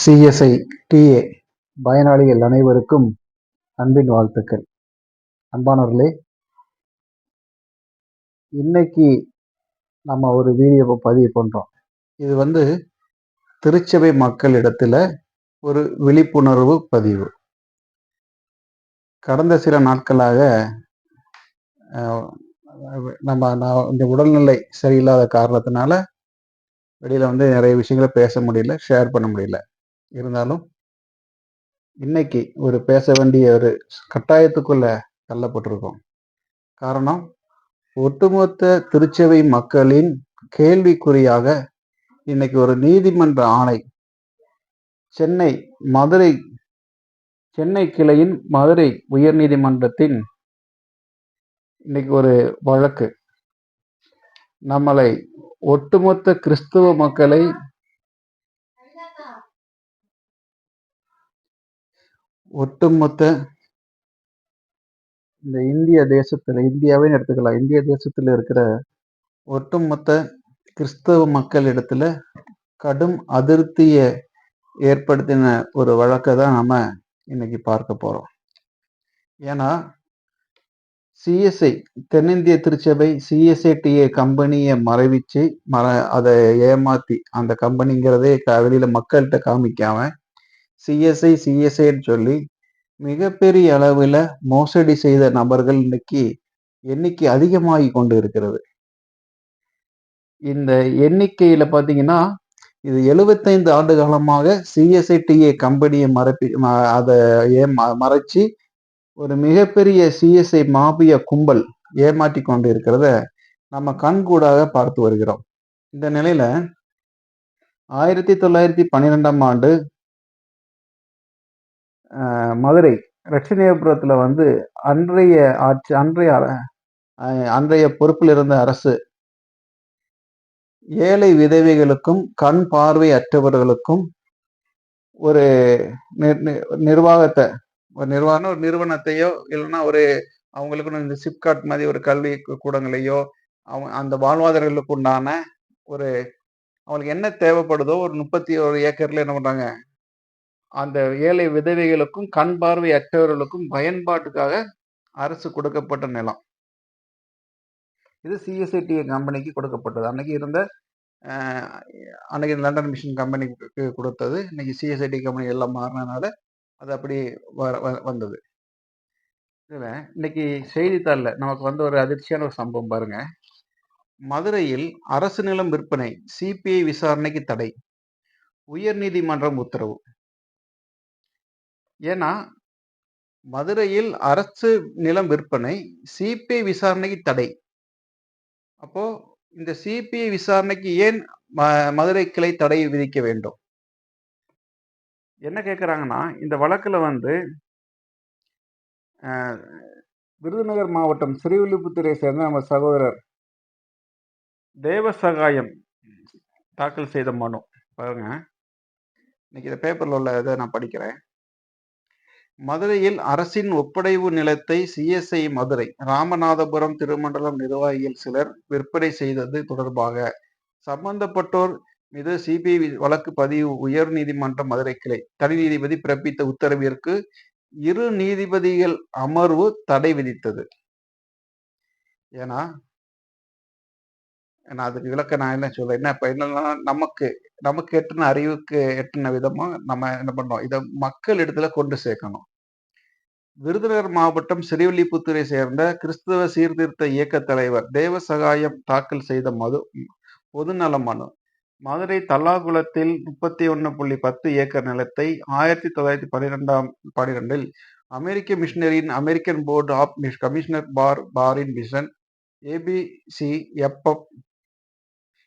CSI DA பயனாளிகள் அனைவருக்கும் அன்பின் வாழ்த்துக்கள். அன்பானவர்களே இன்னைக்கு நம்ம ஒரு வீடியோவை பதிவு பண்ணுறோம் இது வந்து திருச்சபை மக்களிடத்தில் ஒரு விழிப்புணர்வு பதிவு. கடந்த சில நாட்களாக நம்ம நான் இந்த உடல்நிலை சரியில்லாத காரணத்தினால வெளியில் வந்து நிறைய விஷயங்களை பேச முடியல ஷேர் பண்ண முடியல. இருந்தாலும் இன்னைக்கு ஒரு பேச வேண்டிய ஒரு கட்டாயத்துக்குள்ள தள்ளப்பட்டிருக்கோம். காரணம் ஒட்டுமொத்த திருச்சபை மக்களின் கேள்விக்குறியாக இன்னைக்கு ஒரு நீதிமன்ற ஆணை சென்னை மதுரை சென்னை கிளையின் மதுரை உயர்நீதிமன்றத்தின் இன்னைக்கு ஒரு வழக்கு. நம்மளை ஒட்டுமொத்த கிறிஸ்துவ மக்களை ஒட்டுமொத்த இந்த இந்திய தேசத்தில் இந்தியாவே எடுத்துக்கலாம். இந்திய தேசத்தில் இருக்கிற ஒட்டுமொத்த கிறிஸ்தவ மக்கள் இடத்துல கடும் அதிருப்தியை ஏற்படுத்தின ஒரு வழக்கை தான் நம்ம இன்னைக்கு பார்க்க போகிறோம் ஏன்னா சிஎஸ்ஐ தென்னிந்திய திருச்சபை சிஎஸ்ஐடிஏ கம்பெனியை மறைவிச்சு மற அதை ஏமாற்றி அந்த கம்பெனிங்கிறதே வெளியில் மக்கள்கிட்ட காமிக்காம சிஎஸ்ஐ சிஎஸ்ஐன்னு சொல்லி மிகப்பெரிய அளவில் மோசடி செய்த நபர்கள் இன்னைக்கு எண்ணிக்கை அதிகமாகி கொண்டு இருக்கிறது இந்த எண்ணிக்கையில் பார்த்தீங்கன்னா இது எழுபத்தைந்து ஆண்டு காலமாக சிஎஸ்ஐடிஏ கம்பெனியை மறப்பி அதை ஏ மறைச்சி ஒரு மிகப்பெரிய சிஎஸ்ஐ மாபிய கும்பல் ஏமாற்றி கொண்டு இருக்கிறத நம்ம கண்கூடாக பார்த்து வருகிறோம். இந்த நிலையில ஆயிரத்தி தொள்ளாயிரத்தி பன்னிரெண்டாம் ஆண்டு மதுரை ரட்சணியபுரத்தில் வந்து அன்றைய ஆட்சி அன்றைய அன்றைய பொறுப்பில் இருந்த அரசு ஏழை விதவைகளுக்கும் கண் பார்வை அற்றவர்களுக்கும் ஒரு நிர்வாகத்தை ஒரு நிர்வாகம் ஒரு நிறுவனத்தையோ இல்லைன்னா ஒரு அவங்களுக்கு இந்த சிப்காட் மாதிரி ஒரு கல்வி கூடங்களையோ அவங்க அந்த வாழ்வாதாரங்களுக்கு உண்டான ஒரு அவங்களுக்கு என்ன தேவைப்படுதோ ஒரு முப்பத்தி ஒரு ஏக்கர்ல என்ன பண்றாங்க? அந்த ஏழை விதவைகளுக்கும் கண் பார்வை அற்றவர்களுக்கும் பயன்பாட்டுக்காக அரசு கொடுக்கப்பட்ட நிலம். இது சிஎஸ்ஐடி கம்பெனிக்கு கொடுக்கப்பட்டது. அன்னைக்கு இருந்த அன்னைக்கு லண்டன் மிஷின் கம்பெனிக்கு கொடுத்தது. இன்னைக்கு சிஎஸ்ஐடி கம்பெனி எல்லாம் மாறினதுனால அது அப்படி வந்தது. இதில் இன்னைக்கு செய்தித்தாளில் நமக்கு வந்து ஒரு அதிர்ச்சியான ஒரு சம்பவம் பாருங்க. மதுரையில் அரசு நிலம் விற்பனை சிபிஐ விசாரணைக்கு தடை. உயர்நீதிமன்றம் உத்தரவு. ஏன்னா மதுரையில் அரசு நிலம் விற்பனை சிபிஐ விசாரணைக்கு தடை. அப்போ இந்த சிபிஐ விசாரணைக்கு ஏன் மதுரை கிளை தடை விதிக்க வேண்டும்? என்ன கேட்குறாங்கன்னா இந்த வழக்கில் வந்து விருதுநகர் மாவட்டம் ஸ்ரீவில்லிபுத்தூரை சேர்ந்த நம்ம சகோதரர் தேவசகாயம் தாக்கல் செய்த மனு. பாருங்க. இன்னைக்கு இந்த பேப்பரில் உள்ள இதை நான் படிக்கிறேன். மதுரையில் அரசின் ஒப்படைவு நிலத்தை சிஎஸ்ஐ மதுரை ராமநாதபுரம் திருமண்டலம் நிர்வாகிகள் சிலர் விற்பனை செய்தது தொடர்பாக சம்பந்தப்பட்டோர் மீது சிபிஐ வழக்கு பதிவு உயர் நீதிமன்றம் மதுரை கிளை. தனி நீதிபதி பிறப்பித்த உத்தரவிற்கு இரு நீதிபதிகள் அமர்வு தடை விதித்தது. ஏன்னா நான் அதுக்கு விளக்க நான் என்ன சொல்றேன்? என்ன இப்ப என்னன்னா நமக்கு நமக்கு எட்டின அறிவுக்கு எட்டின விதமா நம்ம என்ன பண்ணோம் இதை மக்கள் இடத்துல கொண்டு சேர்க்கணும். விருதுநகர் மாவட்டம் சிறுவில்லிபுத்தூரை சேர்ந்த கிறிஸ்தவ சீர்திருத்த இயக்க தலைவர் தேவ சகாயம் தாக்கல் செய்த மது பொதுநல மனு. மதுரை தல்லாகுளத்தில் முப்பத்தி ஒன்று புள்ளி பத்து ஏக்கர் நிலத்தை ஆயிரத்தி தொள்ளாயிரத்தி பன்னிரெண்டாம் பன்னிரெண்டில் அமெரிக்க மிஷினரியின் American board of commissioner for foreign mission ABC FM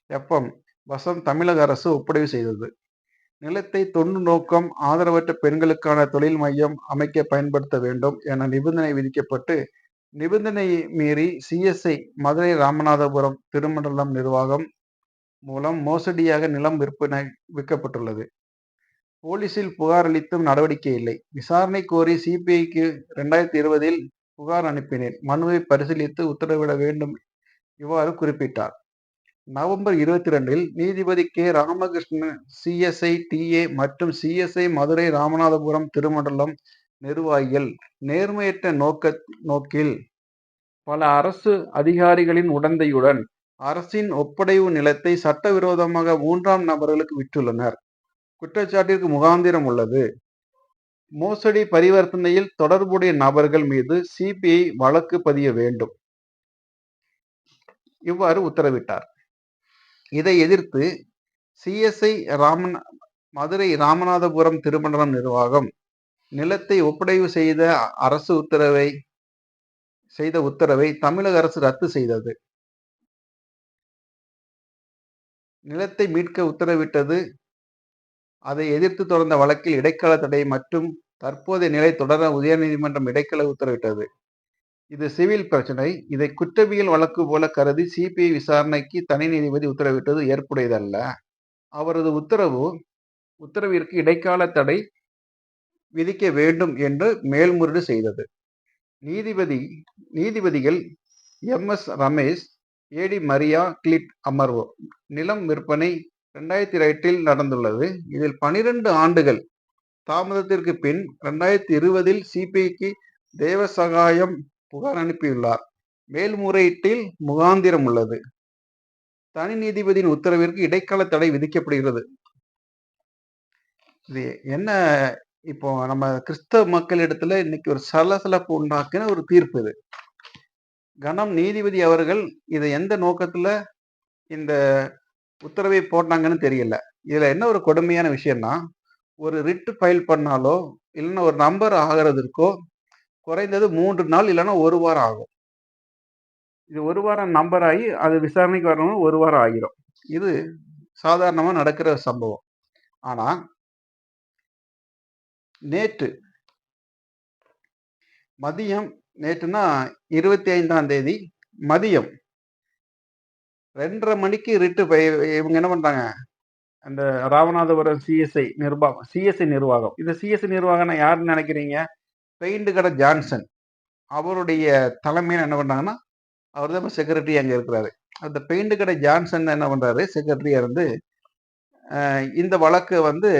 எப்பம் வசம் தமிழக அரசு ஒப்படைவு செய்தது. நிலத்தை தொண்டு நோக்கம் ஆதரவற்ற பெண்களுக்கான தொழில் மையம் அமைக்க பயன்படுத்த வேண்டும் என நிபந்தனை விதிக்கப்பட்டு நிபந்தனை மீறி சிஎஸ்ஐ மதுரை ராமநாதபுரம் திருமண்டலம் நிர்வாகம் மூலம் மோசடியாக நிலம் விற்பனை விற்கப்பட்டுள்ளது. போலீசில் புகார் அளித்தும் நடவடிக்கை இல்லை. விசாரணை கோரி சிபிஐக்கு ரெண்டாயிரத்தி இருபதில் புகார் அனுப்பினேன். மனுவை பரிசீலித்து உத்தரவிட வேண்டும். இவ்வாறு குறிப்பிட்டார். நவம்பர் 22இல் நீதிபதி கே. Ramakrishnan, CSI, T. மற்றும் சிஎஸ்ஐ மதுரை ராமநாதபுரம் திருமண்டலம் நிர்வாகிகள் நேர்மையற்ற நோக்க நோக்கில் பல அரசு அதிகாரிகளின் உடந்தையுடன் அரசின் ஒப்படைவு நிலத்தை சட்டவிரோதமாக மூன்றாம் நபர்களுக்கு விற்றுள்ளனர். குற்றச்சாட்டிற்கு முகாந்திரம் உள்ளது. மோசடி பரிவர்த்தனையில் தொடர்புடைய நபர்கள் மீது சி.பி.ஐ. வழக்கு பதிய வேண்டும். இவ்வாறு உத்தரவிட்டார். இதை எதிர்த்து சி.எஸ்.ஐ. ராமன் மதுரை ராமநாதபுரம் திருமண்டலம் நிர்வாகம் நிலத்தை ஒப்படைவு செய்த அரசு உத்தரவை செய்த உத்தரவை தமிழக அரசு ரத்து செய்தது. நிலத்தை மீட்க உத்தரவிட்டது. அதை எதிர்த்து தொடர்ந்த வழக்கில் இடைக்கால தடை மற்றும் தற்போதைய நிலை தொடர உயர்நீதிமன்றம் இடைக்கால உத்தரவிட்டது. இது சிவில் பிரச்சனை. இதை குற்றவியல் வழக்கு போல கருதி சி.பி.ஐ. விசாரணைக்கு தனி நீதிபதி உத்தரவிட்டது ஏற்புடையதல்ல. அவரது உத்தரவு உத்தரவிற்கு இடைக்கால தடை விதிக்க வேண்டும் என்று மேல்முறையீடு செய்தது. நீதிபதி நீதிபதிகள் M. S. Ramesh, A D Maria Clete அமர்வு. நிலம் விற்பனை ரெண்டாயிரத்தி எட்டில் நடந்துள்ளது. இதில் பனிரெண்டு ஆண்டுகள் தாமதத்திற்கு பின் ரெண்டாயிரத்தி இருபதில் சி.பி.ஐ.க்கு தேவசகாயம் புகார் அனுப்பியுள்ளார். மேல்முறையீட்டில் முகாந்திரம் உள்ளது. தனி நீதிபதியின் உத்தரவிற்கு இடைக்கால தடை விதிக்கப்படுகிறது. இது என்ன இப்போ நம்ம கிறிஸ்தவ மக்களிடத்துல இன்னைக்கு ஒரு சலசலப்பு உண்டாக்குன ஒரு தீர்ப்பு இது. கனம் நீதிபதி அவர்கள் இதை எந்த நோக்கத்துல இந்த உத்தரவை போட்டாங்கன்னு தெரியல. இதுல என்ன ஒரு கொடுமையான விஷயம்னா, ஒரு ரிட்டு ஃபைல் பண்ணாலோ, இல்லைன்னா ஒரு நம்பர் ஆகிறதுக்கோ குறைந்தது மூன்று நாள் இல்லைன்னா ஒரு வாரம் ஆகும். இது ஒரு வாரம் நம்பர் ஆகி அது விசாரணைக்கு வரணும் ஒரு வாரம் ஆகிரும். இது சாதாரணமாக நடக்கிற சம்பவம். ஆனால் நேற்று மதியம் நேற்றுனா 25ஆம் தேதி மதியம் 2:30 மணிக்கு ரிட்டு இவங்க என்ன பண்ணுறாங்க அந்த ராமநாதபுரம் சிஎஸ்ஐ நிர்வாகம் சிஎஸ்ஐ நிர்வாகம். இந்த சிஎஸ்ஐ நிர்வாகம்னா யாருன்னு நினைக்கிறீங்க? பெயிண்ட் கடை ஜான்சன். அவருடைய தலைமையில் என்ன பண்ணாங்கன்னா அவர் தான் செக்ரட்டரி அங்கே இருக்கிறாரு. அந்த பெயிண்ட் கடை ஜான்சன் என்ன பண்ணுறாரு செக்ரட்டரியாக இருந்து இந்த வழக்கை வந்து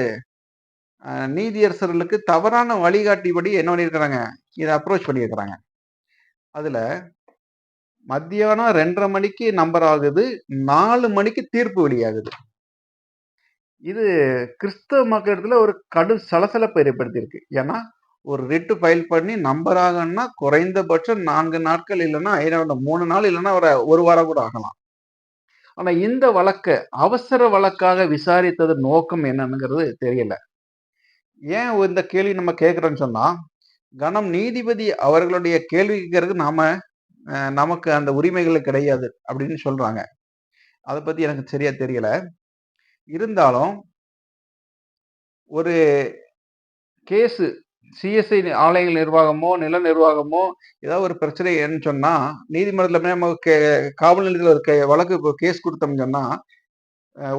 நீதியரசர்களுக்கு தவறான வழிகாட்டிபடி என்ன பண்ணியிருக்கிறாங்க, இதை அப்ரோச் பண்ணியிருக்கிறாங்க. அதில் மத்தியானம் 2:30 மணிக்கு நம்பர் ஆகுது. நாலு மணிக்கு தீர்ப்பு வெளியாகுது. இது கிறிஸ்தவ மக்களிடத்துல ஒரு கடும் சலசலப்பை ஏற்படுத்தியிருக்கு. ஏன்னா, ஒரு ரிட்டு ஃபைல் பண்ணி நம்பர் ஆகணும்னா குறைந்தபட்சம் நான்கு நாட்கள் இல்லைன்னா ஐநா மூணு நாள் இல்லன்னா ஒரு வாரம் கூட ஆகலாம். ஆனால் இந்த வழக்கை அவசர வழக்காக விசாரித்தது நோக்கம் என்னங்கிறது தெரியல. ஏன் இந்த கேள்வி நம்ம கேட்குறோன்னு சொன்னால் கனம் நீதிபதி அவர்களுடைய கேள்வி கேட்கறதுக்கு நாம நமக்கு அந்த உரிமைகள் கிடையாது அப்படின்னு சொல்றாங்க. அதை பத்தி எனக்கு சரியா தெரியல. இருந்தாலும் ஒரு கேஸு சிஎஸ்ஐ ஆலைகள் நிர்வாகமோ, நில நிர்வாகமோ ஏதாவது ஒரு பிரச்சனைன்னு சொன்னா, நீதிமன்றத்துல போய் நம்ம காவல் நிலையத்தில் ஒரு கே வழக்கு இப்போ கேஸ் கொடுத்தோம்னு சொன்னா,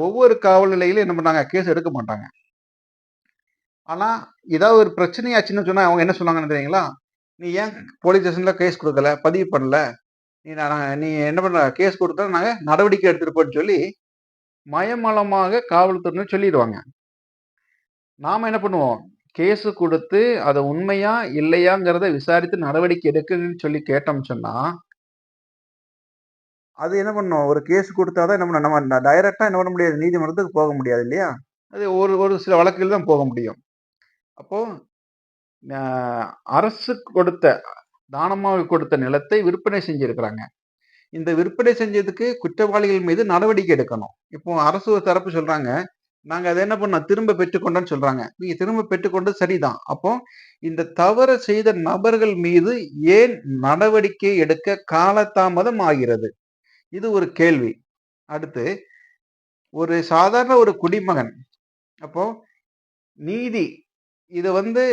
ஒவ்வொரு காவல் நிலையத்திலும் என்ன பண்ணாங்க, கேஸ் எடுக்க மாட்டாங்க. ஆனா, ஏதாவது ஒரு பிரச்சனையாச்சுன்னு சொன்னா அவங்க என்ன சொன்னாங்கன்னு தெரியுங்களா? "நீ ஏன் போலீஸ் ஸ்டேஷன்ல கேஸ் கொடுக்கல பதிவு பண்ணல? நீ நான் நீ என்ன பண்ண கேஸ் கொடுத்தா நாங்கள் நடவடிக்கை எடுத்திருப்போம்ன்னு" சொல்லி மயமலமாக காவல்துறையினர் சொல்லிடுவாங்க நாம் என்ன பண்ணுவோம், கேஸ் குடுத்து அது உண்மையா, இல்லையாங்கிறத விசாரித்து நடவடிக்கை எடுக்கணும்னு சொல்லி கேட்டோம்னு சொன்னா அது என்ன பண்ணும், ஒரு கேஸ் குடுத்தா தான் என்ன பண்ணணும், நம்ம டைரக்ட்டா என்ன பண்ண முடியாது, நீதிமன்றத்துக்கு போக முடியாது இல்லையா? அது ஒரு ஒரு சில வழக்குகள் தான் போக முடியும். அப்போ அரசு கொடுத்த தானமாக கொடுத்த நிலத்தை விற்பனை செஞ்சிருக்கிறாங்க. இந்த விற்பனை செஞ்சதுக்கு குற்றவாளிகள் மீது நடவடிக்கை எடுக்கணும். இப்போ அரசு தரப்பு சொல்றாங்க, நாங்க அதை என்ன பண்ணோம், திரும்ப பெற்றுக்கொண்டோம்னு சொல்றாங்க. நீங்க திரும்ப பெற்றுக்கொண்டு சரிதான். அப்போ இந்த தவறு செய்த நபர்கள் மீது ஏன் நடவடிக்கை எடுக்க காலதாமதம் ஆகிறது? இது ஒரு கேள்வி. அடுத்து, ஒரு சாதாரண ஒரு குடிமகன். அப்போ நீதி இதை வந்து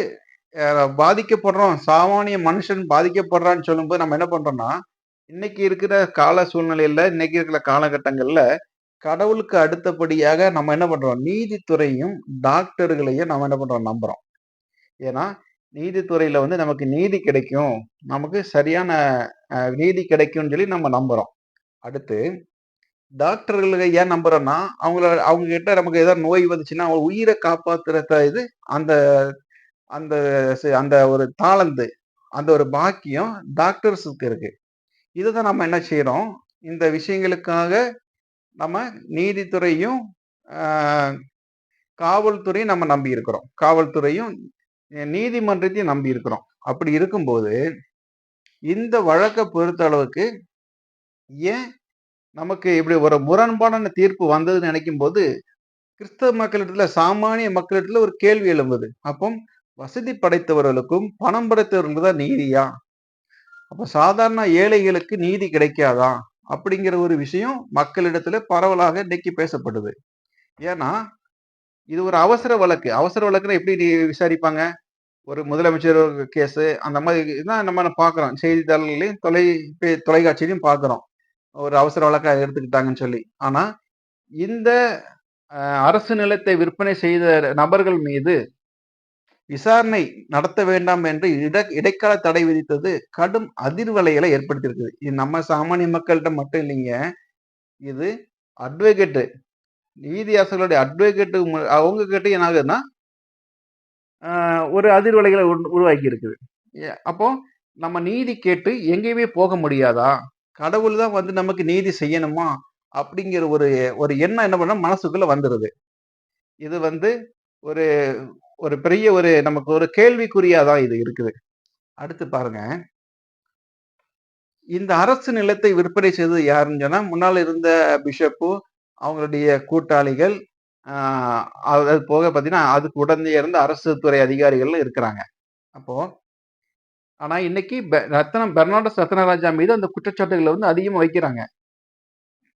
பாதிக்கப்படுறோம், சாமானிய மனுஷன் பாதிக்கப்படுறான்னு சொல்லும்போது நம்ம என்ன பண்றோம்னா, இன்னைக்கு இருக்கிற கால சூழ்நிலையில, இன்னைக்கு இருக்கிற காலகட்டங்கள்ல கடவுளுக்கு அடுத்தபடியாக நம்ம என்ன பண்றோம், நீதித்துறையும், டாக்டர்களையும் நம்ம என்ன பண்றோம், நம்புறோம். ஏன்னா, நீதித்துறையில வந்து நமக்கு நீதி கிடைக்கும். நமக்கு சரியான நீதி கிடைக்கும்னு சொல்லி நம்ம நம்புறோம். அடுத்து டாக்டர்களுக்கு ஏன் நம்புறோம்னா, அவங்கள அவங்க கிட்ட நமக்கு ஏதாவது நோய் வந்துச்சுன்னா, அவங்க உயிரை காப்பாத்துறத இது அந்த அந்த அந்த ஒரு தாளந்து, அந்த ஒரு பாக்கியம் டாக்டர்ஸுக்கு இருக்கு. இதுதான் நம்ம என்ன செய்யறோம் இந்த விஷயங்களுக்காக நம்ம நீதித்துறையும், காவல்துறையும் நம்ம நம்பி இருக்கிறோம். காவல்துறையும், நீதிமன்றத்தையும் நம்பி இருக்கிறோம். அப்படி இருக்கும்போது, இந்த வழக்கை பொறுத்த அளவுக்கு, ஏன் நமக்கு இப்படி ஒரு முரண்பாடான தீர்ப்பு வந்ததுன்னு நினைக்கும்போது, கிறிஸ்தவ மக்களிடத்துல சாமானிய மக்களிடத்துல ஒரு கேள்வி எழும்புது. அப்போ வசதி படைத்தவர்களுக்கும், பணம் படைத்தவர்களுக்கு தான் நீதியா? அப்ப சாதாரண ஏழைகளுக்கு நீதி கிடைக்காதா? அப்படிங்கிற ஒரு விஷயம் மக்களிடத்துல பரவலாக இன்னைக்கு பேசப்படுது. ஏன்னா, இது ஒரு அவசர வழக்கு. அவசர வழக்குன்னா எப்படி விசாரிப்பாங்க? ஒரு முதலமைச்சர் கேஸு அந்த மாதிரி தான் நம்ம பார்க்குறோம். செய்தித்தாள்கள்லயும், தொலை தொலைக்காட்சியிலையும் பார்க்குறோம். ஒரு அவசர வழக்காக எடுத்துக்கிட்டாங்கன்னு சொல்லி. ஆனால் இந்த அரசு நிலத்தை விற்பனை செய்த நபர்கள் மீது விசாரணை நடத்த வேண்டாம் என்று இட இடைக்கால தடை விதித்தது கடும் அதிர்வலைகளை ஏற்படுத்தியிருக்குது. இது நம்ம சாமானிய மக்கள்கிட்ட மட்டும் இல்லைங்க. இது அட்வொகேட்டு நீதியரசர்களுடைய அட்வொகேட்டு அவங்க கிட்ட என்ன ஆகுதுன்னா ஒரு அதிர்வலைகளை உருவாக்கி இருக்குது. அப்போ நம்ம நீதி கேட்டு எங்கேயுமே போக முடியாதா? கடவுள் தான் வந்து நமக்கு நீதி செய்யணுமா? அப்படிங்கிற ஒரு ஒரு எண்ணம் என்ன பண்ண மனசுக்குள்ள வந்துடுது இது வந்து ஒரு ஒரு பெரிய ஒரு நமக்கு ஒரு கேள்விக்குறியா தான் இது இருக்குது. அடுத்து பாருங்க. இந்த அரசு நிலத்தை விற்பனை செய்தது யாருன்னு சொன்னா, முன்னால் இருந்த பிஷப்பு, அவங்களுடைய கூட்டாளிகள், அது போக பார்த்தீங்கன்னா, அதுக்கு உடனே இருந்த அரசு துறை அதிகாரிகள்லாம் இருக்கிறாங்க. அப்போ ஆனா இன்னைக்கு பெ ரத்னம் பெர்னாண்டஸ் ரத்னராஜா மீது அந்த குற்றச்சாட்டுகளை வந்து அதிகமாக வைக்கிறாங்க.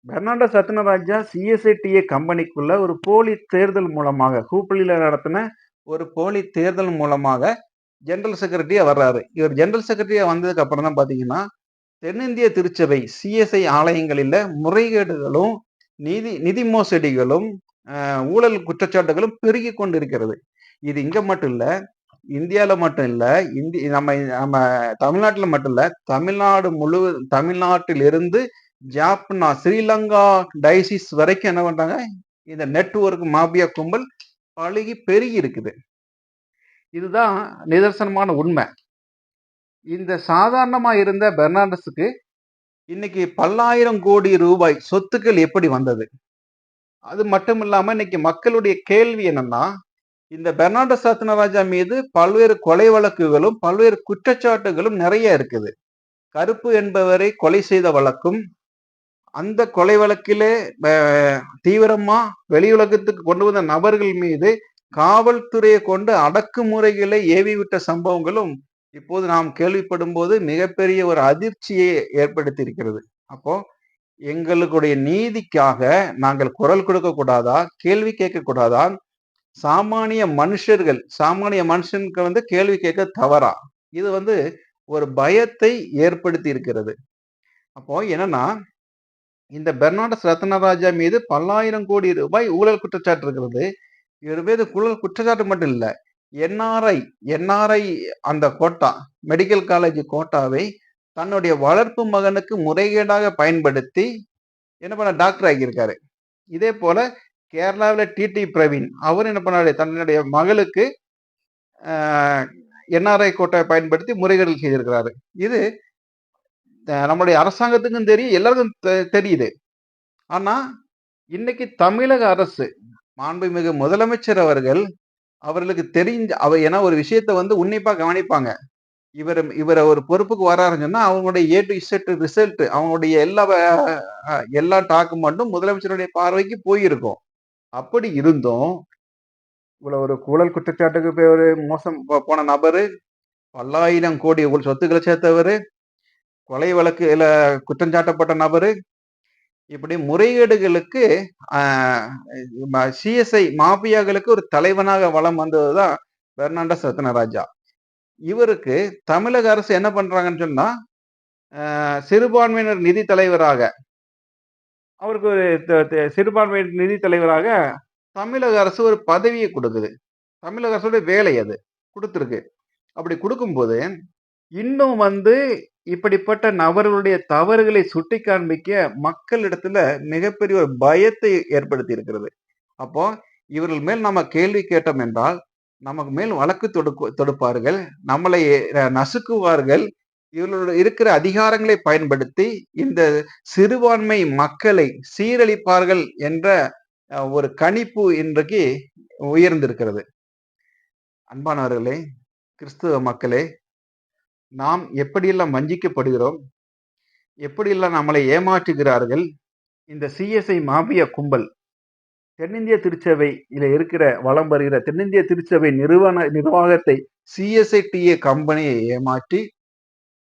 பெர்னாண்டஸ் ரத்னராஜா சிஎஸ்ஐடிஏ கம்பெனிக்குள்ள ஒரு போலி தேர்தல் மூலமாக, ஹூப்ளில நடத்தின ஒரு போலி தேர்தல் மூலமாக ஜெனரல் செக்ரட்டரியாக வர்றாரு. இவர் ஜெனரல் செக்ரட்டரியாக வந்ததுக்கு அப்புறம் தான் பார்த்தீங்கன்னா, தென்னிந்திய திருச்சபை சிஎஸ்ஐ ஆலயங்களில் முறைகேடுகளும், நிதி நிதி மோசடிகளும், ஊழல் குற்றச்சாட்டுகளும் பெருகி கொண்டு இருக்கிறது இது இங்கே மட்டும் இல்லை இந்தியாவில் மட்டும் இல்லை இந்தி நம்ம நம்ம தமிழ்நாட்டில் மட்டும் இல்லை தமிழ்நாடு முழு தமிழ்நாட்டிலிருந்து ஜாப்னா ஸ்ரீலங்கா டைசிஸ் வரைக்கும் என்ன பண்ணுறாங்க இந்த நெட்ஒர்க் மாபியா கும்பல் பழுகி பெருகி இருக்குது. இதுதான் நிதர்சனமான உண்மை. இந்த சாதாரணமாக இருந்த பெர்னாண்டஸுக்கு, இன்னைக்கு பல்லாயிரம் கோடி ரூபாய் சொத்துக்கள் எப்படி வந்தது? அது மட்டும் இல்லாமல் இன்னைக்கு மக்களுடைய கேள்வி என்னன்னா, இந்த பெர்னாண்டஸ் ரத்னராஜா மீது பல்வேறு கொலை வழக்குகளும், பல்வேறு குற்றச்சாட்டுகளும் நிறைய இருக்குது. கருப்பு என்பவரை கொலை செய்த வழக்கும், அந்த கொலை வழக்கிலே தீவிரமா வெளியுலகத்துக்கு கொண்டு வந்த நபர்கள் மீது காவல்துறையை கொண்டு அடக்குமுறைகளை ஏவிவிட்ட சம்பவங்களும், இப்போது நாம் கேள்விப்படும்போது மிகப்பெரிய ஒரு அதிர்ச்சியை ஏற்படுத்தியிருக்கிறது. அப்போ எங்களுடைய நீதிக்காக நாங்கள் குரல் கொடுக்க கூடாதா? கேள்வி கேட்க கூடாதா? சாமானிய மனுஷர்கள் சாமானிய மனுஷனுக்கு வந்து கேள்வி கேட்க தவறா? இது வந்து ஒரு பயத்தை ஏற்படுத்தி இருக்கிறது. அப்போ என்னன்னா, இந்த பெர்னாண்டஸ் ரத்னராஜா மீது பல்லாயிரம் கோடி ரூபாய் ஊழல் குற்றச்சாட்டு இருக்கிறது. இவர் மீது ஊழல் குற்றச்சாட்டு மட்டும் இல்லை என்ஆர்ஐ என்ஆர்ஐ அந்த கோட்டா, மெடிக்கல் காலேஜ் கோட்டாவை தன்னுடைய வளர்ப்பு மகனுக்கு முறைகேடாக பயன்படுத்தி, என்ன பண்ண டாக்டர் ஆக்கியிருக்காரு. இதே போல கேரளாவில் டிடி பிரவீன், அவர் என்ன பண்ணாரு, தன்னுடைய மகளுக்கு என்ஆர்ஐ கோட்டாவை பயன்படுத்தி முறைகேடு செய்திருக்கிறாரு. இது நம்முடைய அரசாங்கத்துக்கும் தெரியும், எல்லாருக்கும் தெ தெரியுது. ஆனா, இன்னைக்கு தமிழக அரசு, மாண்புமிகு முதலமைச்சர் அவர்கள், அவர்களுக்கு தெரிஞ்ச அவ ஏன்னா ஒரு விஷயத்த வந்து உன்னிப்பா கவனிப்பாங்க. இவர் இவரை ஒரு பொறுப்புக்கு வராருன்னு சொன்னா, அவங்களுடைய ஏ டு இசட் ரிசல்ட் அவங்களுடைய எல்லா எல்லா டாக்குமெண்ட்டும் முதலமைச்சருடைய பார்வைக்கு போயிருக்கும். அப்படி இருந்தும், இவ்வளவு ஒரு கூழல் குற்றச்சாட்டுக்கு போய் ஒரு மோசம் போன நபரு, பல்லாயிரம் கோடி ஊழ் சொத்துக்களை சேர்த்தவர் கொலை வழக்கு இல்லை குற்றஞ்சாட்டப்பட்ட நபர் இப்படி முறைகேடுகளுக்கு சிஎஸ்ஐ மாபியாக்களுக்கு ஒரு தலைவனாக வலம் வந்தது தான் பெர்னாண்டஸ் ரத்னராஜா. இவருக்கு தமிழக அரசு என்ன பண்றாங்கன்னு சொன்னா, சிறுபான்மையினர் நிதி தலைவராக அவருக்கு ஒரு த சிறுபான்மையினர் நிதி தலைவராக தமிழக அரசு ஒரு பதவியை கொடுக்குது தமிழக அரசோட வேலை அது. கொடுத்துருக்கு அப்படி கொடுக்கும்போது இன்னும் வந்து இப்படிப்பட்ட நபர்களுடைய தவறுகளை சுட்டி காண்பிக்க மக்களிடத்துல மிகப்பெரிய ஒரு பயத்தை ஏற்படுத்தி இருக்கிறது அப்போ இவர்கள் மேல் நம்ம கேள்வி கேட்டோம் என்றால் நமக்கு மேல் வழக்கு தொடுக்கு தொடுப்பார்கள் நம்மளை நசுக்குவார்கள் இவர்களோட இருக்கிற அதிகாரங்களை பயன்படுத்தி இந்த சிறுபான்மை மக்களை சீரழிப்பார்கள் என்ற ஒரு கணிப்பு இன்றைக்கு உயர்ந்திருக்கிறது. அன்பானவர்களே கிறிஸ்துவ மக்களே நாம் எப்படியெல்லாம் வஞ்சிக்கப்படுகிறோம் எப்படியெல்லாம் நம்மளை ஏமாற்றுகிறார்கள் இந்த சிஎஸ்ஐ மாபிய கும்பல் தென்னிந்திய திருச்சபையில இருக்கிற வளம் வருகிற தென்னிந்திய திருச்சபை நிறுவன நிர்வாகத்தை சிஎஸ்ஐடிஏ கம்பெனியை ஏமாற்றி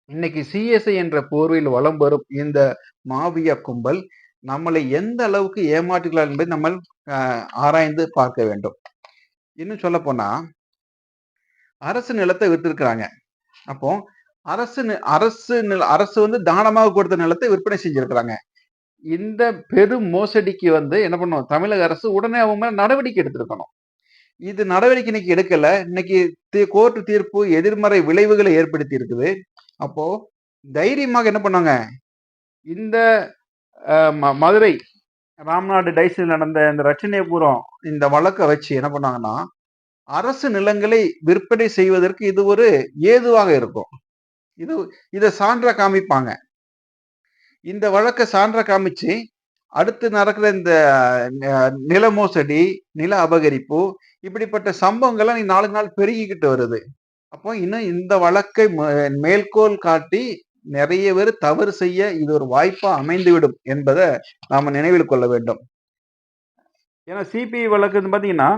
இன்னைக்கு சிஎஸ்ஐ என்ற போர்வையில் வலம் வரும் இந்த மாவிய கும்பல் நம்மளை எந்த அளவுக்கு ஏமாற்றுகிறார் என்பதை நம்ம ஆராய்ந்து பார்க்க வேண்டும். இன்னும் சொல்ல போனா அரசு நிலத்தை வித்திருக்கிறாங்க. அப்போ அரசு அரசு நில அரசு வந்து தானமாக கொடுத்த நிலத்தை விற்பனை செஞ்சிருக்கிறாங்க. இந்த பெரும் மோசடிக்கு வந்து என்ன பண்ணுவோம் தமிழக அரசு உடனே அவங்க மேல நடவடிக்கை எடுத்திருக்கணும். இது நடவடிக்கை இன்னைக்கு எடுக்கல. இன்னைக்கு கோர்ட்டு தீர்ப்பு எதிர்மறை விளைவுகளை ஏற்படுத்தி இருக்குது. அப்போ தைரியமாக என்ன பண்ணாங்க இந்த ம- மதுரை ராம்நாடு டைஸில் நடந்த இந்த ரச்சனைபுரம் இந்த வழக்கை வச்சு என்ன பண்ணாங்கன்னா அரசு நிலங்களை விற்பனை செய்வதற்கு இது ஒரு ஏதுவாக இருக்கும். இது இதை சான்ற காமிப்பாங்க. இந்த வழக்கை சான்ற காமிச்சு அடுத்து நடக்கிற இந்த நில மோசடி நில அபகரிப்பு இப்படிப்பட்ட சம்பவங்கள்லாம் நீ நாலு நாள் பெருகிக்கிட்டு வருது. அப்போ இன்னும் இந்த வழக்கை ம- மேற்கோள் காட்டி நிறைய பேர் தவறு செய்ய இது ஒரு வாய்ப்பா அமைந்துவிடும் என்பதை நாம நினைவில் கொள்ள வேண்டும். ஏன்னா சிபிஐ வழக்குன்னு பார்த்தீங்கன்னா பாத்தீங்கன்னா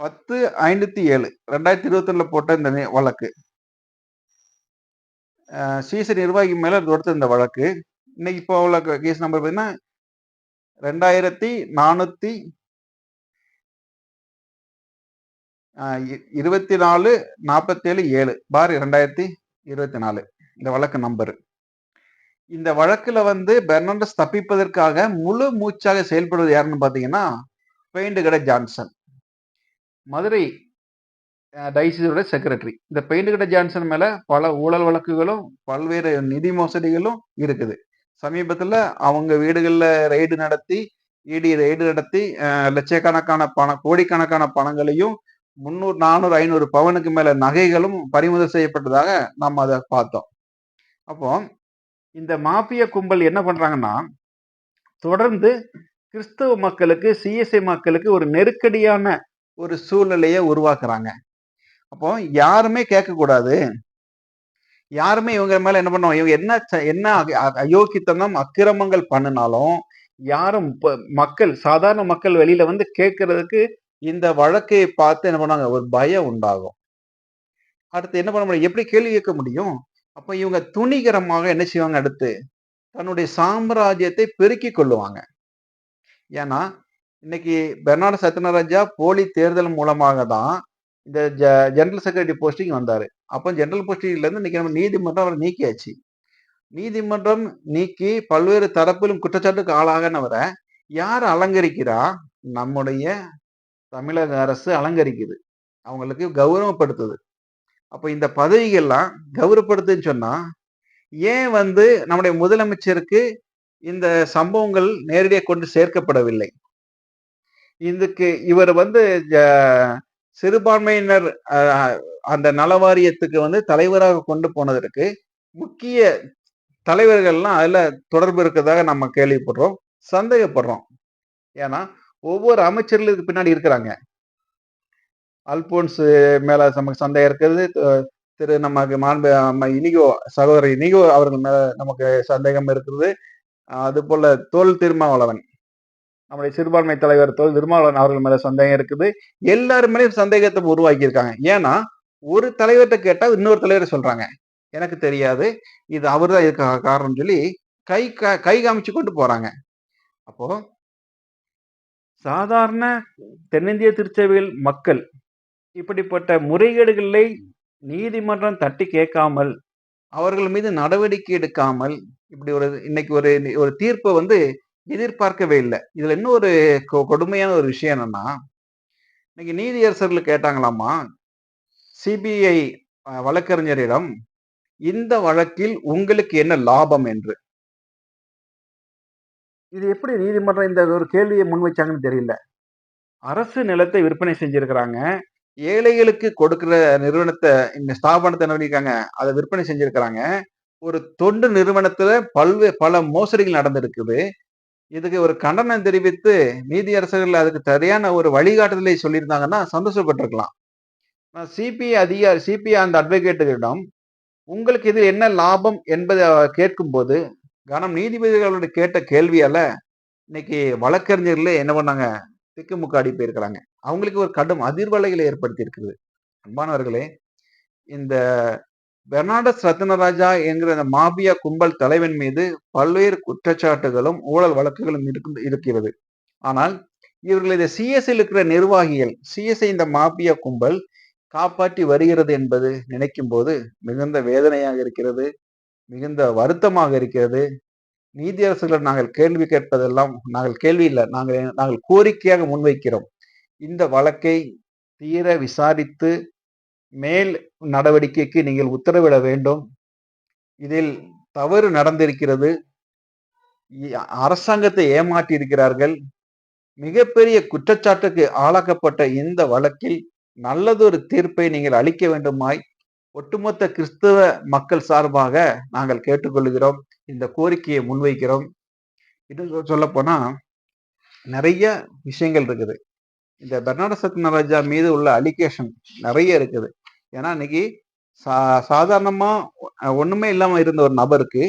பத்து ஐநூத்தி ஏழு. ரெண்டாயிரத்தி இருபத்தி ஒண்ணுல போட்ட இந்த வழக்கு. சிசி நிர்வாகி மேல தொடுத்த இந்த வழக்கு. இன்னைக்கு இப்போ உள்ள கேஸ் நம்பர் பார்த்தீங்கன்னா ரெண்டாயிரத்தி நானூத்தி இருபத்தி நாலு நாற்பத்தேழு ஏழு. பார் ரெண்டாயிரத்தி இருபத்தி நாலு. இந்த வழக்கு நம்பர் இந்த வழக்கில் வந்து பெர்னாண்டஸ் தப்பிப்பதற்காக முழு மூச்சாக செயல்படுவது யாருன்னு பார்த்தீங்கன்னா பெயிண்ட் கடை ஜான்சன். மதுரை டைசிஸோட செக்ரட்டரி இந்த பெயிண்ட் ஜான்சன் மேலே பல ஊழல் வழக்குகளும் பல்வேறு நிதி மோசடிகளும் இருக்குது. சமீபத்தில் அவங்க வீடுகளில் ரெய்டு நடத்தி இடி ரெய்டு நடத்தி லட்சக்கணக்கான பணம் கோடிக்கணக்கான பணங்களையும் முந்நூறு நானூறு ஐநூறு பவனுக்கு மேலே நகைகளும் பறிமுதல் செய்யப்பட்டதாக நம்ம அதை பார்த்தோம். அப்போ இந்த மாஃபிய கும்பல் என்ன பண்ணுறாங்கன்னா தொடர்ந்து கிறிஸ்தவ மக்களுக்கு சிஎஸ்ஐ மக்களுக்கு ஒரு நெருக்கடியான ஒரு சூழ்நிலையை உருவாக்குறாங்க. அப்போ யாருமே கேட்கக்கூடாது. யாருமே இவங்க மேல என்ன பண்ணுவோம் இவங்க என்ன ச- என்ன அக- அயோக்கித்தனம் அக்கிரமங்கள் பண்ணினாலும் யாரும் மக்கள் சாதாரண மக்கள் வெளியில வந்து கேட்கறதுக்கு இந்த வழக்கை பார்த்து என்ன பண்ணுவாங்க? ஒரு பயம் உண்டாகும். அடுத்து என்ன பண்ண முடியும்? எப்படி கேள்வி கேட்க முடியும்? அப்ப இவங்க துணிகரமாக என்ன செய்வாங்க அடுத்து? தன்னுடைய சாம்ராஜ்யத்தை பெருக்கிக் கொள்ளுவாங்க. ஏன்னா இன்னைக்கு பெர்னார்டு சத்யநாராஜா போலி தேர்தல் மூலமாக தான் இந்த ஜ- ஜெனரல் செக்ரட்டரி போஸ்டிங் வந்தார். அப்போ ஜெனரல் போஸ்டிங்லேருந்து இன்னைக்கு நம்ம நீதிமன்றம் அவரை நீக்கியாச்சு. நீதிமன்றம் நீக்கி பல்வேறு தரப்பிலும் குற்றச்சாட்டுக்கு ஆளாகனவரை யார் அலங்கரிக்கிறா? நம்முடைய தமிழக அரசு அலங்கரிக்குது. அவங்களுக்கு கௌரவப்படுத்துது. அப்போ இந்த பதவிகள்லாம் கௌரவப்படுத்துன்னு சொன்னால் ஏன் வந்து நம்முடைய முதலமைச்சருக்கு இந்த சம்பவங்கள் நேரடியாக கொண்டு சேர்க்கப்படவில்லை? இதுக்கு இவர் வந்து ஜ- சிறுபான்மையினர் அந்த நலவாரியத்துக்கு வந்து தலைவராக கொண்டு போனதற்கு முக்கிய தலைவர்கள்லாம் அதில் தொடர்பு இருக்கிறதாக நம்ம கேள்விப்படுறோம் சந்தேகப்படுறோம். ஏன்னா ஒவ்வொரு அமைச்சர்களுக்கு பின்னாடி இருக்கிறாங்க. அல்போன்ஸ் மேல நமக்கு சந்தேகம் இருக்கிறது திரு நமக்கு மாண்பு நம்ம இனிகோ சகோதரர் இனிகோ அவர்கள் மேல நமக்கு சந்தேகம் இருக்கிறது. அது போல தோல் திருமாவளவன். நம்முடைய சிறுபான்மை தலைவர் தோல் திருமாவளவன் அவர்கள் மேல சந்தேகம் இருக்குது. எல்லாரும் மேலேயும் சந்தேகத்தை உருவாக்கி இருக்காங்க ஏன்னா ஒரு தலைவர்கிட்ட கேட்டால் இன்னொரு தலைவர் சொல்றாங்க. எனக்கு தெரியாது. இது அவர்தான் இதுக்கு காரணம் சொல்லி கை கை காமிச்சு கொண்டு போறாங்க. அப்போ சாதாரண தென்னிந்திய திருச்சபையில் மக்கள் இப்படிப்பட்ட முறைகேடுகளை நீதிமன்றம் தட்டி கேட்காமல் அவர்கள் மீது நடவடிக்கை எடுக்காமல் இப்படி ஒரு இன்னைக்கு ஒரு ஒரு தீர்ப்பை வந்து எதிர்பார்க்கவே இல்லை. இதுல இன்னொரு கொடுமையான ஒரு விஷயம் என்னன்னா இன்னைக்கு நீதியரசர்கள் கேட்டாங்களாமா சிபிஐ வழக்கறிஞரிடம் இந்த வழக்கில் உங்களுக்கு என்ன லாபம் என்று? இது எப்படி நீதிமன்றம் இந்த ஒரு கேள்வியை முன்வைச்சாங்கன்னு தெரியல. அரசு நிலத்தை விற்பனை செஞ்சிருக்கிறாங்க. ஏழைகளுக்கு கொடுக்கிற நிறுவனத்தை இந்த ஸ்தாபனத்தை பண்ணியிருக்காங்க அதை விற்பனை செஞ்சிருக்கிறாங்க. ஒரு தொண்டு நிறுவனத்துல பல்வே பல மோசடிகள் நடந்திருக்குது. இதுக்கு ஒரு கண்டனம் தெரிவித்து நீதியரசர்கள் அதுக்கு சரியான ஒரு வழிகாட்டுதலை சொல்லியிருந்தாங்கன்னா சந்தோஷப்பட்டிருக்கலாம். சிபிஐ அதிகாரி சிபிஐ அந்த அட்வொகேட்டுகளிடம் உங்களுக்கு இதில் என்ன லாபம் என்பதை கேட்கும்போது கனம் நீதிபதிகளோட கேட்ட கேள்வியால இன்னைக்கு வழக்கறிஞர்களே என்ன பண்ணாங்க திக்குமுக்காடி போயிருக்கிறாங்க. அவங்களுக்கு ஒரு கடும் அதிர்வலைகளை ஏற்படுத்தி இருக்குது அன்பானவர்களே இந்த பெர்னாடஸ் ரத்னராஜா என்கிற அந்த மாபியா கும்பல் தலைவன் மீது பல்வேறு குற்றச்சாட்டுகளும் ஊழல் வழக்குகளும் இருக்கு இருக்கிறது. ஆனால் இவர்கள் இந்த சிஎஸ்ஐ இருக்கிற நிர்வாகிகள் சிஎஸ்ஐ இந்த மாபியா கும்பல் காப்பாற்றி வருகிறது என்பது நினைக்கும் போது மிகுந்த வேதனையாக இருக்கிறது மிகுந்த வருத்தமாக இருக்கிறது. நீதியரசுகள் நாங்கள் கேள்வி கேட்பதெல்லாம் நாங்கள் கேள்வி இல்லை நாங்கள் நாங்கள் கோரிக்கையாக முன்வைக்கிறோம். இந்த வழக்கை தீர விசாரித்து மேல் நடவடிக்கைக்கு நீங்கள் உத்தரவிட வேண்டும். இதில் தவறு நடந்திருக்கிறது. அரசாங்கத்தை ஏமாற்றி இருக்கிறார்கள் மிகப்பெரிய குற்றச்சாட்டுக்கு ஆளாக்கப்பட்ட இந்த வழக்கில் நல்லதொரு தீர்ப்பை நீங்கள் அளிக்க வேண்டுமாய் ஒட்டுமொத்த கிறிஸ்தவ மக்கள் சார்பாக நாங்கள் கேட்டுக்கொள்கிறோம். இந்த கோரிக்கையை முன்வைக்கிறோம். இன்னும் சொல்ல போனா நிறைய விஷயங்கள் இருக்குது. இந்த பெர்னாட சத்யநாராஜா மீது உள்ள அலிகேஷன் நிறைய இருக்குது. ஏன்னா இன்னைக்கு சா சாதாரணமாக ஒன்றுமே இல்லாமல் இருந்த ஒரு நபருக்கு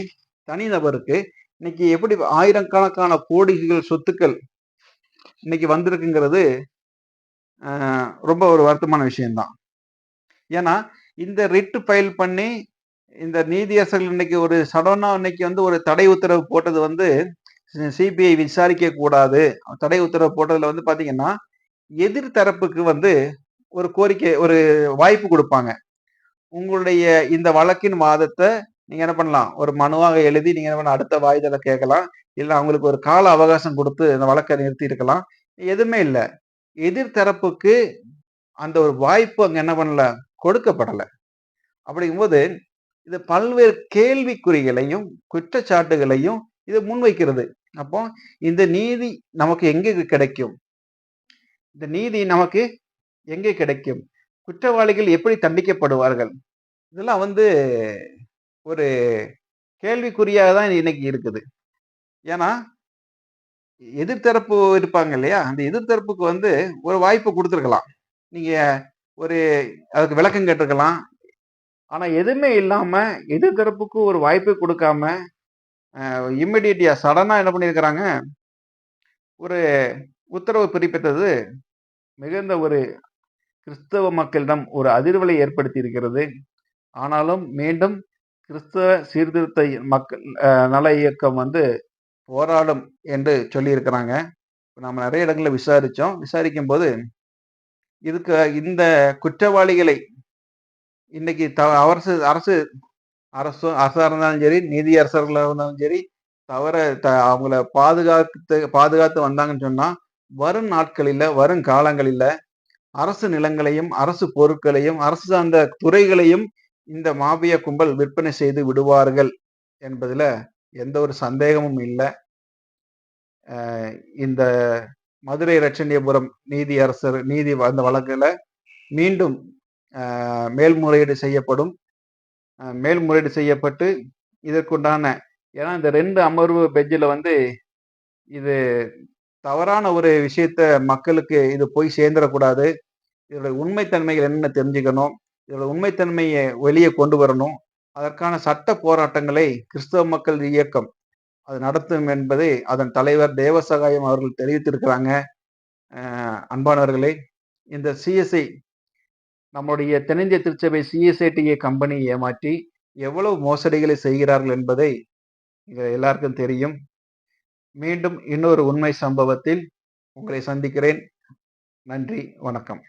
தனி நபருக்கு இன்னைக்கு எப்படி ஆயிரக்கணக்கான கோடிகள் சொத்துக்கள் இன்னைக்கு வந்திருக்குங்கிறது ரொம்ப ஒரு வருத்தமான விஷயம்தான். ஏன்னா இந்த ரிட்டு ஃபைல் பண்ணி இந்த நீதியரசர்கள் இன்னைக்கு ஒரு சடனாக இன்னைக்கு வந்து ஒரு தடை உத்தரவு போட்டது வந்து சிபிஐ விசாரிக்க கூடாது தடை உத்தரவு போட்டதுல வந்து பாத்தீங்கன்னா எதிர் தரப்புக்கு வந்து ஒரு கோரிக்கை ஒரு வாய்ப்பு கொடுப்பாங்க. உங்களுடைய இந்த வழக்கின் வாதத்தை நீங்க என்ன பண்ணலாம்? ஒரு மனுவாக எழுதி நீங்க என்ன பண்ண அடுத்த வாய்தலை கேட்கலாம். இல்ல அவங்களுக்கு ஒரு கால அவகாசம் கொடுத்து இந்த வழக்கை நிறுத்தி இருக்கலாம். எதுவுமே இல்லை. எதிர்த்தரப்புக்கு அந்த ஒரு வாய்ப்பு அங்க என்ன பண்ணல? கொடுக்கப்படலை. அப்படிங்கும்போது இது பல்வேறு கேள்விக்குறிகளையும் குற்றச்சாட்டுகளையும் இது முன்வைக்கிறது. அப்போ இந்த நீதி நமக்கு எங்க கிடைக்கும்? இந்த நீதி நமக்கு எங்கே கிடைக்கும்? குற்றவாளிகள் எப்படி தண்டிக்கப்படுவார்கள்? இதெல்லாம் வந்து ஒரு கேள்விக்குறியாக தான் இன்னைக்கு இருக்குது. ஏன்னா எதிர்த்தரப்பு இருப்பாங்க இல்லையா? அந்த எதிர்த்தரப்புக்கு வந்து ஒரு வாய்ப்பு கொடுத்துருக்கலாம். நீங்கள் ஒரு அதுக்கு விளக்கம் கேட்டிருக்கலாம். ஆனால் எதுவுமே இல்லாமல் எதிர்த்தரப்புக்கு ஒரு வாய்ப்பு கொடுக்காம இம்மிடியட்டியாக சடனாக என்ன பண்ணியிருக்கிறாங்க? ஒரு உத்தரவு பிறப்பித்தது மிகுந்த ஒரு கிறிஸ்தவ மக்களிடம் ஒரு அதிர்வலை ஏற்படுத்தி இருக்கிறது ஆனாலும் மீண்டும் கிறிஸ்தவ சீர்திருத்த மக்கள் நல இயக்கம் வந்து போராடும் என்று சொல்லியிருக்கிறாங்க. நம்ம நிறைய இடங்களில் விசாரித்தோம் விசாரிக்கும் போது இதுக்கு இந்த குற்றவாளிகளை இன்னைக்கு த அரசு அரசு அரசு அரசாக இருந்தாலும் சரி நீதி அரசர்களாக இருந்தாலும் சரி தவிர த அவங்கள பாதுகாத்து பாதுகாத்து வந்தாங்கன்னு சொன்னால் வரும் நாட்களில் வரும் காலங்களில் அரசு நிலங்களையும் அரசு பொருட்களையும் அரசு சார்ந்த துறைகளையும் இந்த மாபிய கும்பல் விற்பனை செய்து விடுவார்கள் என்பதுல எந்த ஒரு சந்தேகமும் இல்லை. இந்த மதுரை ரட்சணியபுரம் நீதி அரசர் நீதி அந்த வழக்கில் மீண்டும் மேல்முறையீடு செய்யப்படும். மேல்முறையீடு செய்யப்பட்டு இதற்குண்டான ஏன்னா இந்த ரெண்டு அமர்வு பெஞ்சில் வந்து இது தவறான ஒரு விஷயத்த மக்களுக்கு இது போய் சேர்ந்துடக்கூடாது. இதோட உண்மைத்தன்மைகள் என்னென்ன தெரிஞ்சுக்கணும். இதோட உண்மைத்தன்மையை வெளியே கொண்டு வரணும். அதற்கான சட்ட போராட்டங்களை கிறிஸ்தவ மக்கள் இயக்கம் அது நடத்தும் என்பதை அதன் தலைவர் தேவசகாயம் அவர்கள் தெரிவித்திருக்கிறாங்க. அன்பானவர்களே இந்த சிஎஸ்ஐ நம்முடைய தென்னிந்திய திருச்சபை சிஎஸ்ஐடிஏ கம்பெனி ஏமாற்றி எவ்வளவு மோசடிகளை செய்கிறார்கள் என்பதை எல்லாருக்கும் தெரியும். மீண்டும் இன்னொரு உண்மை சம்பவத்தில் உங்களை சந்திக்கிறேன். நன்றி வணக்கம்.